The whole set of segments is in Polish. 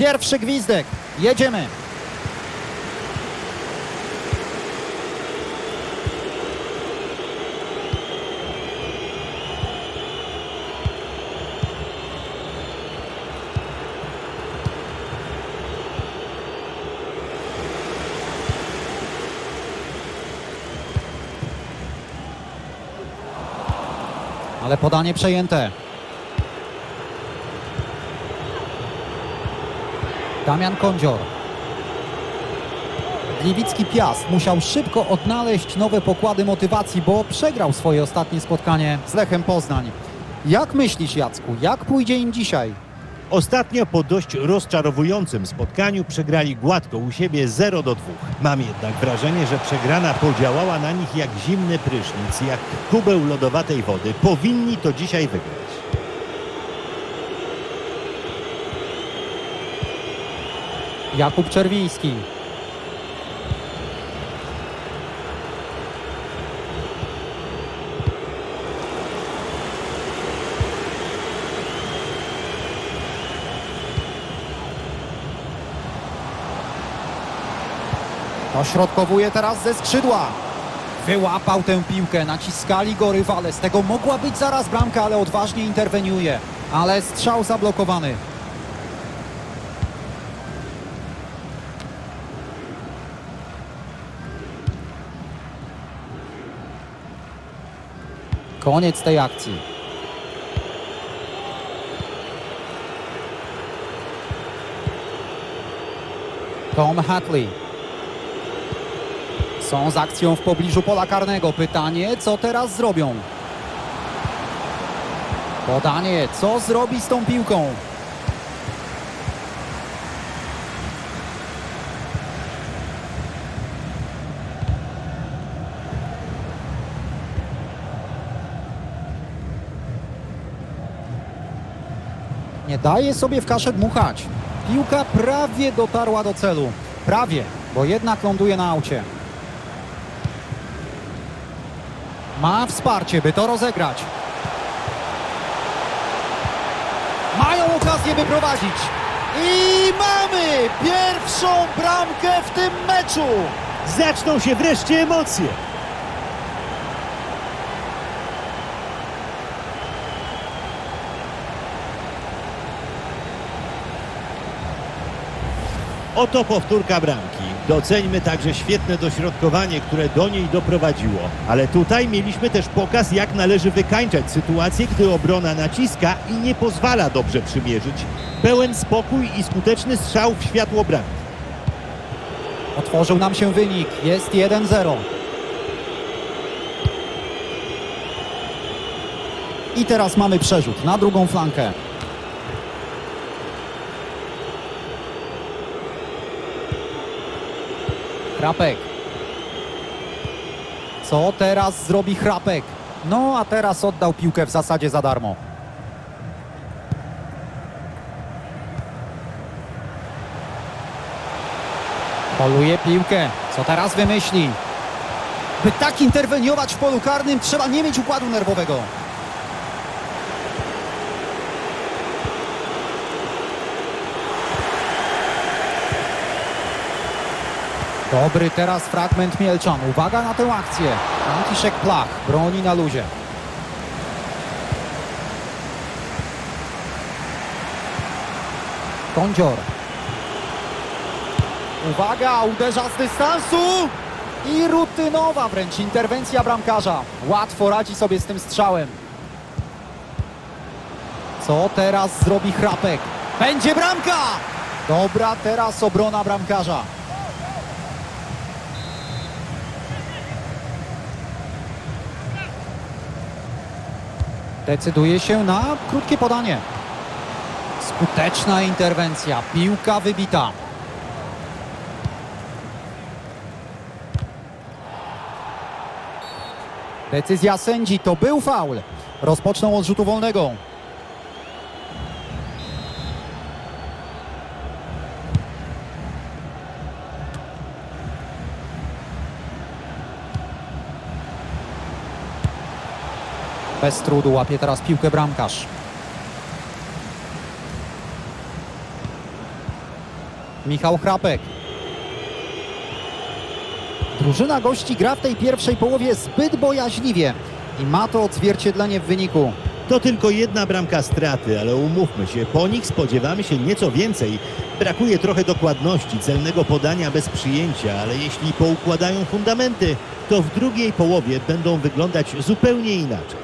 Pierwszy gwizdek. Jedziemy. Ale podanie przejęte. Damian Kądzior. Gliwicki Piast musiał szybko odnaleźć nowe pokłady motywacji, bo przegrał swoje ostatnie spotkanie z Lechem Poznań. Jak myślisz, Jacku, jak pójdzie im dzisiaj? Ostatnio po dość rozczarowującym spotkaniu przegrali gładko u siebie 0 do 2. Mam jednak wrażenie, że przegrana podziałała na nich jak zimny prysznic, jak kubeł lodowatej wody. Powinni to dzisiaj wygrać. Jakub Czerwiński. Dośrodkowuje teraz ze skrzydła. Wyłapał tę piłkę, naciskali go rywale. Z tego mogła być zaraz bramka, ale odważnie interweniuje. Ale strzał zablokowany. Koniec tej akcji. Tom Hatley. Są z akcją w pobliżu pola karnego. Pytanie, co teraz zrobią? Podanie, co zrobi z tą piłką? Nie daje sobie w kaszę dmuchać. Piłka prawie dotarła do celu. Prawie, bo jednak ląduje na aucie. Ma wsparcie, by to rozegrać. Mają okazję, by prowadzić. I mamy pierwszą bramkę w tym meczu. Zaczną się wreszcie emocje. Oto powtórka bramki. Doceńmy także świetne dośrodkowanie, które do niej doprowadziło. Ale tutaj mieliśmy też pokaz, jak należy wykańczać sytuację, gdy obrona naciska i nie pozwala dobrze przymierzyć. Pełen spokój i skuteczny strzał w światło bramki. Otworzył nam się wynik. Jest 1-0. I teraz mamy przerzut na drugą flankę. Chrapek. Co teraz zrobi Chrapek? No, a teraz oddał piłkę w zasadzie za darmo. Poluje piłkę. Co teraz wymyśli? By tak interweniować w polu karnym, trzeba nie mieć układu nerwowego. Dobry teraz fragment Mielczan. Uwaga na tę akcję. Franciszek Plach broni na luzie. Kądzior. Uwaga, uderza z dystansu i rutynowa wręcz interwencja bramkarza. Łatwo radzi sobie z tym strzałem. Co teraz zrobi Chrapek? Będzie bramka! Dobra, teraz obrona bramkarza. Decyduje się na krótkie podanie. Skuteczna interwencja, piłka wybita. Decyzja sędzi to był faul. Rozpoczną od rzutu wolnego. Bez trudu łapie teraz piłkę bramkarz. Michał Chrapek. Drużyna gości gra w tej pierwszej połowie zbyt bojaźliwie i ma to odzwierciedlenie w wyniku. To tylko jedna bramka straty, ale umówmy się, po nich spodziewamy się nieco więcej. Brakuje trochę dokładności, celnego podania bez przyjęcia, ale jeśli poukładają fundamenty, to w drugiej połowie będą wyglądać zupełnie inaczej.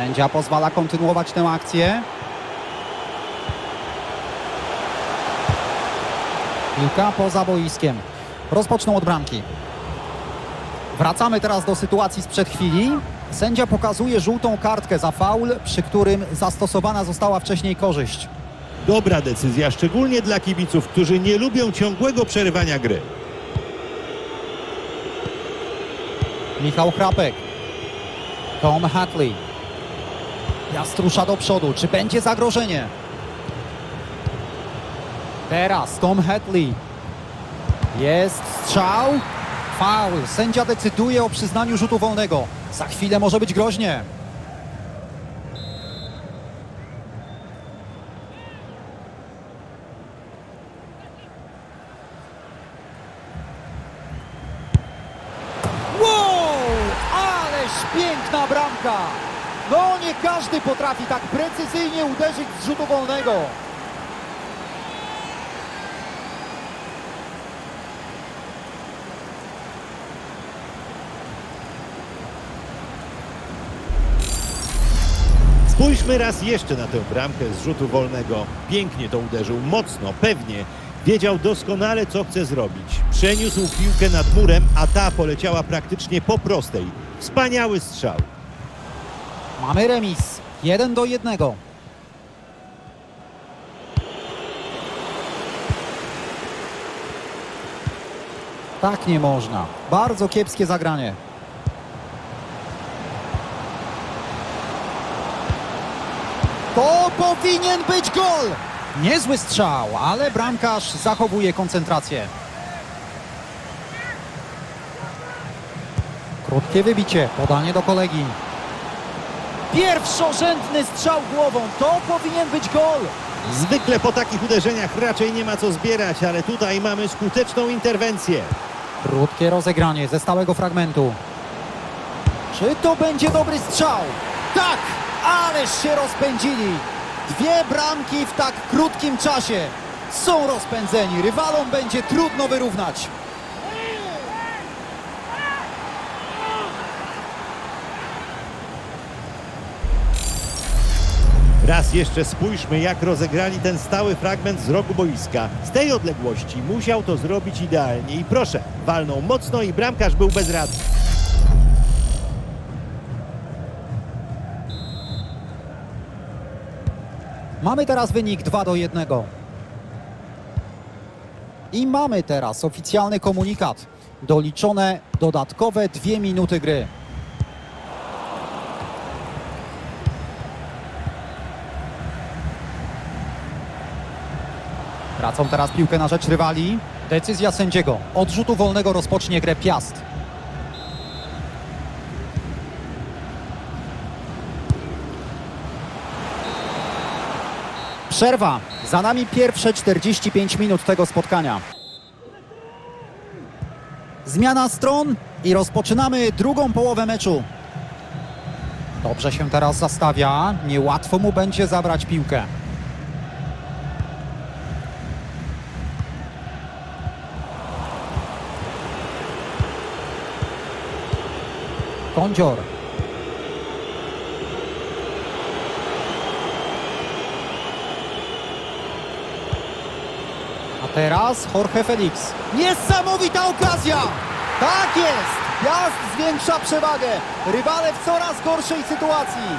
Sędzia pozwala kontynuować tę akcję. Piłka poza boiskiem. Rozpoczną od bramki. Wracamy teraz do sytuacji sprzed chwili. Sędzia pokazuje żółtą kartkę za faul, przy którym zastosowana została wcześniej korzyść. Dobra decyzja, szczególnie dla kibiców, którzy nie lubią ciągłego przerywania gry. Michał Chrapek. Tom Hatley. Jazd rusza do przodu. Czy będzie zagrożenie? Teraz Tom Hatley. Jest strzał. Faul. Sędzia decyduje o przyznaniu rzutu wolnego. Za chwilę może być groźnie. Wow! Ależ piękna bramka! No nie każdy potrafi tak precyzyjnie uderzyć z rzutu wolnego. Spójrzmy raz jeszcze na tę bramkę z rzutu wolnego. Pięknie to uderzył, mocno, pewnie. Wiedział doskonale, co chce zrobić. Przeniósł piłkę nad murem, a ta poleciała praktycznie po prostej. Wspaniały strzał. Mamy remis. 1 do 1. Tak nie można. Bardzo kiepskie zagranie. To powinien być gol! Niezły strzał, ale bramkarz zachowuje koncentrację. Krótkie wybicie, podanie do kolegi. Pierwszorzędny strzał głową, to powinien być gol. Zwykle po takich uderzeniach raczej nie ma co zbierać, ale tutaj mamy skuteczną interwencję. Krótkie rozegranie ze stałego fragmentu. Czy to będzie dobry strzał? Tak! Ależ się rozpędzili! Dwie bramki w tak krótkim czasie. Są rozpędzeni. Rywalom będzie trudno wyrównać. Raz jeszcze spójrzmy, jak rozegrali ten stały fragment z rogu boiska. Z tej odległości musiał to zrobić idealnie i proszę, walnął mocno i bramkarz był bezradny. Mamy teraz wynik 2 do 1. I mamy teraz oficjalny komunikat. Doliczone dodatkowe dwie minuty gry. Tracą teraz piłkę na rzecz rywali. Decyzja sędziego. Od rzutu wolnego rozpocznie grę Piast. Przerwa. Za nami pierwsze 45 minut tego spotkania. Zmiana stron i rozpoczynamy drugą połowę meczu. Dobrze się teraz zastawia. Niełatwo mu będzie zabrać piłkę. Kądzior. A teraz Jorge Felix. Niesamowita okazja! Tak jest! Jazd zwiększa przewagę. Rywale w coraz gorszej sytuacji.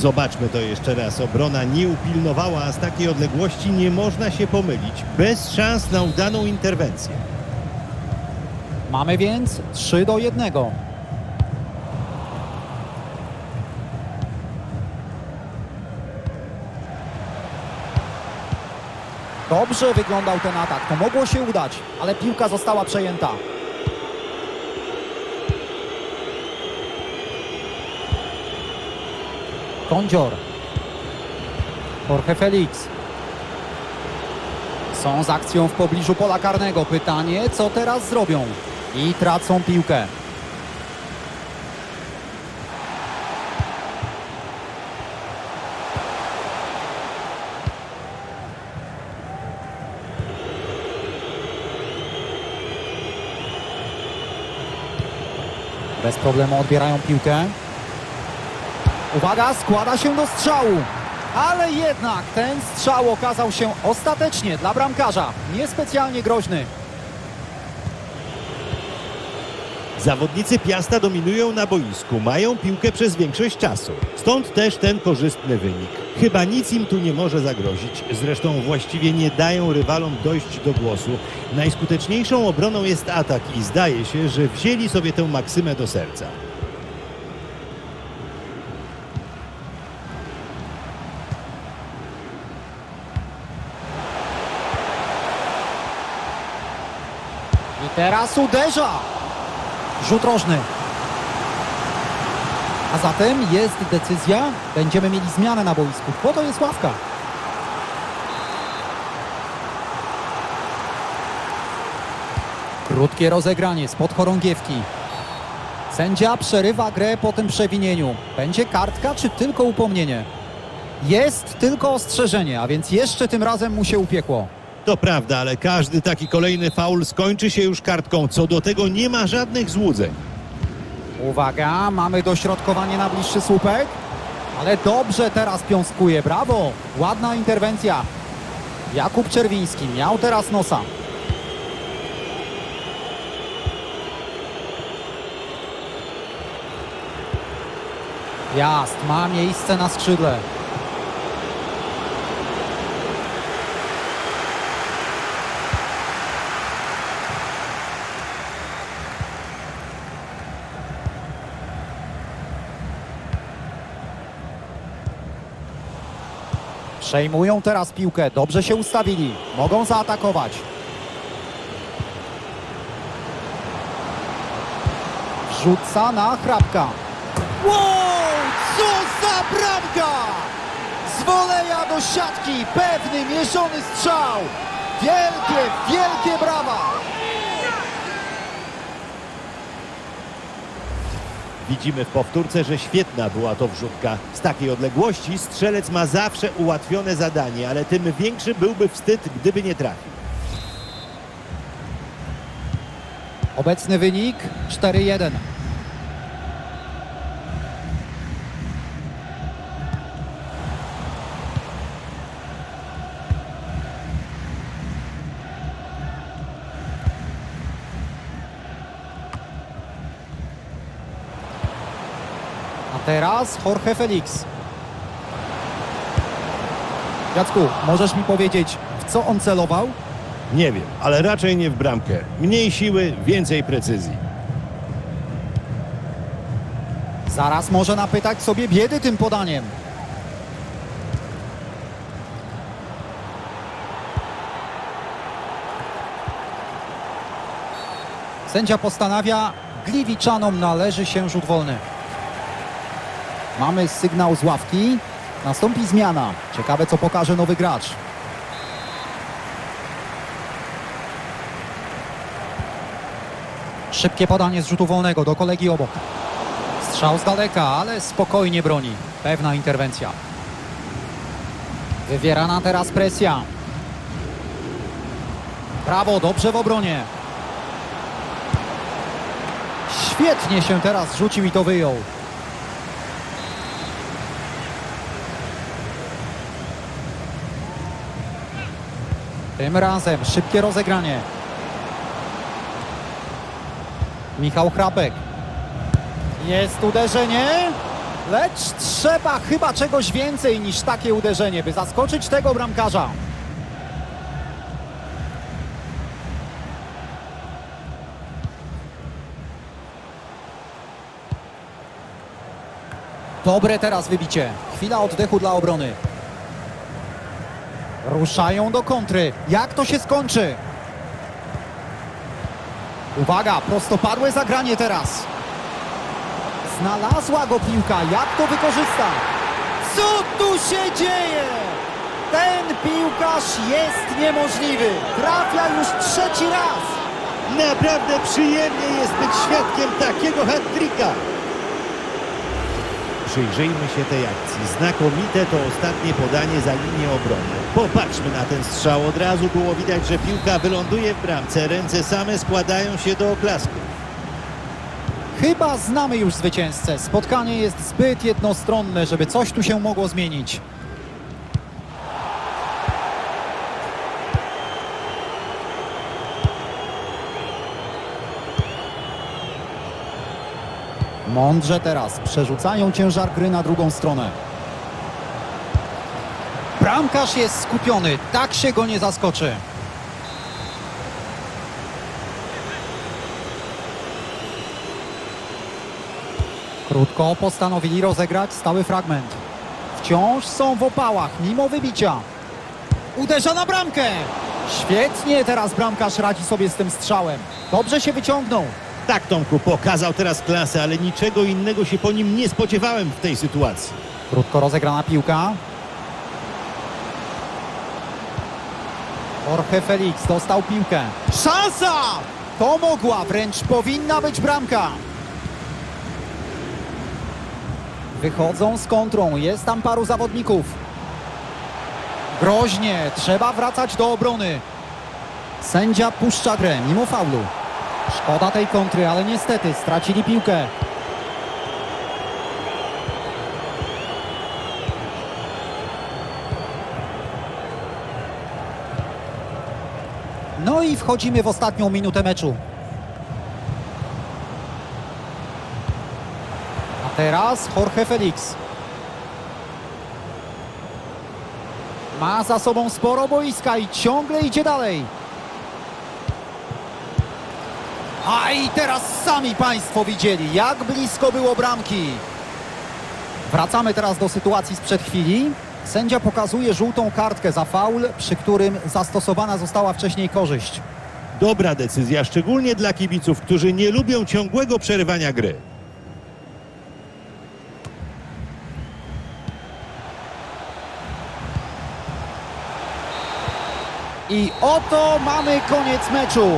Zobaczmy to jeszcze raz. Obrona nie upilnowała, a z takiej odległości nie można się pomylić. Bez szans na udaną interwencję. Mamy więc 3 do 1. Dobrze wyglądał ten atak. To mogło się udać, ale piłka została przejęta. Kądzior. Jorge Felix. Są z akcją w pobliżu pola karnego. Pytanie, co teraz zrobią? I tracą piłkę. Bez problemu odbierają piłkę. Uwaga, składa się do strzału. Ale jednak ten strzał okazał się ostatecznie dla bramkarza niespecjalnie groźny. Zawodnicy Piasta dominują na boisku, mają piłkę przez większość czasu. Stąd też ten korzystny wynik. Chyba nic im tu nie może zagrozić. Zresztą właściwie nie dają rywalom dojść do głosu. Najskuteczniejszą obroną jest atak i zdaje się, że wzięli sobie tę maksymę do serca. Teraz uderza. Rzut rożny. A zatem jest decyzja. Będziemy mieli zmianę na boisku. Po to jest ławka. Krótkie rozegranie spod chorągiewki. Sędzia przerywa grę po tym przewinieniu. Będzie kartka czy tylko upomnienie? Jest tylko ostrzeżenie, a więc jeszcze tym razem mu się upiekło. To prawda, ale każdy taki kolejny faul skończy się już kartką. Co do tego nie ma żadnych złudzeń. Uwaga, mamy dośrodkowanie na bliższy słupek. Ale dobrze teraz piąskuje, brawo! Ładna interwencja. Jakub Czerwiński miał teraz nosa. Jazd ma miejsce na skrzydle. Przejmują teraz piłkę, dobrze się ustawili, mogą zaatakować. Wrzuca na chrapka. Wow, co za bramka! Z woleja do siatki, pewny, mierzony strzał. Wielkie, wielkie brawa! Widzimy w powtórce, że świetna była to wrzutka. Z takiej odległości strzelec ma zawsze ułatwione zadanie, ale tym większy byłby wstyd, gdyby nie trafił. Obecny wynik 4-1. Teraz Jorge Felix. Jacku, możesz mi powiedzieć, w co on celował? Nie wiem, ale raczej nie w bramkę. Mniej siły, więcej precyzji. Zaraz może napytać sobie biedy tym podaniem. Sędzia postanawia, Gliwiczanom należy się rzut wolny. Mamy sygnał z ławki. Nastąpi zmiana. Ciekawe, co pokaże nowy gracz. Szybkie podanie z rzutu wolnego do kolegi obok. Strzał z daleka, ale spokojnie broni. Pewna interwencja. Wywierana teraz presja. Brawo, dobrze w obronie. Świetnie się teraz rzucił i to wyjął. Tym razem szybkie rozegranie. Michał Chrapek. Jest uderzenie, lecz trzeba chyba czegoś więcej niż takie uderzenie, by zaskoczyć tego bramkarza. Dobre teraz wybicie. Chwila oddechu dla obrony. Ruszają do kontry. Jak to się skończy? Uwaga, prostopadłe zagranie teraz. Znalazła go piłka, jak to wykorzysta? Co tu się dzieje? Ten piłkarz jest niemożliwy. Trafia już trzeci raz. Naprawdę przyjemnie jest być świadkiem takiego hat-tricka. Przyjrzyjmy się tej akcji. Znakomite to ostatnie podanie za linię obrony. Popatrzmy na ten strzał. Od razu było widać, że piłka wyląduje w bramce. Ręce same składają się do oklasków. Chyba znamy już zwycięzcę. Spotkanie jest zbyt jednostronne, żeby coś tu się mogło zmienić. Mądrze teraz przerzucają ciężar gry na drugą stronę. Bramkarz jest skupiony, tak się go nie zaskoczy. Krótko postanowili rozegrać stały fragment. Wciąż są w opałach, mimo wybicia. Uderza na bramkę! Świetnie teraz bramkarz radzi sobie z tym strzałem. Dobrze się wyciągnął. Tak, Tomku, pokazał teraz klasę, ale niczego innego się po nim nie spodziewałem w tej sytuacji. Krótko rozegrana piłka. Jorge Felix dostał piłkę. Szansa! To mogła, wręcz powinna być bramka. Wychodzą z kontrą, jest tam paru zawodników. Groźnie, trzeba wracać do obrony. Sędzia puszcza grę, mimo faulu. Szkoda tej kontry, ale niestety stracili piłkę. No i wchodzimy w ostatnią minutę meczu. A teraz Jorge Felix. Ma za sobą sporo boiska i ciągle idzie dalej. A i teraz sami Państwo widzieli, jak blisko było bramki. Wracamy teraz do sytuacji sprzed chwili. Sędzia pokazuje żółtą kartkę za faul, przy którym zastosowana została wcześniej korzyść. Dobra decyzja, szczególnie dla kibiców, którzy nie lubią ciągłego przerywania gry. I oto mamy koniec meczu.